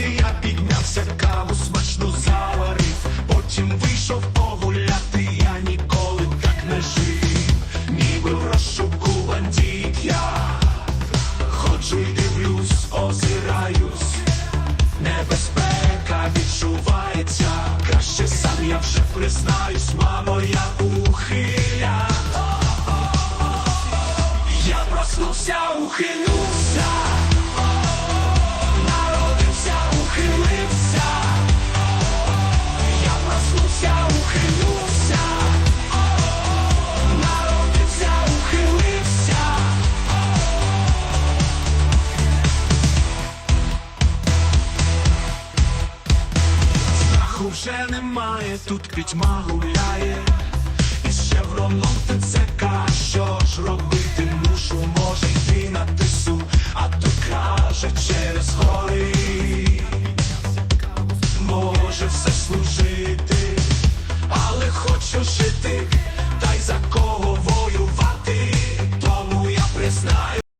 я піднявся, каву смачну заварив, потім вийшов погуляти, я ніколи так не жив, ніби в розшуку бандит я. Ходжу й дивлюсь, озираюсь, небезпека відчувається, краще сам я вже признаюсь, мамо, я ухиля, я проснувся, ухилюся. вже немає, тут пітьма гуляє, і ще в вроном ТЦК, що ж робити мушу, може йти на тису, а то каже через гори.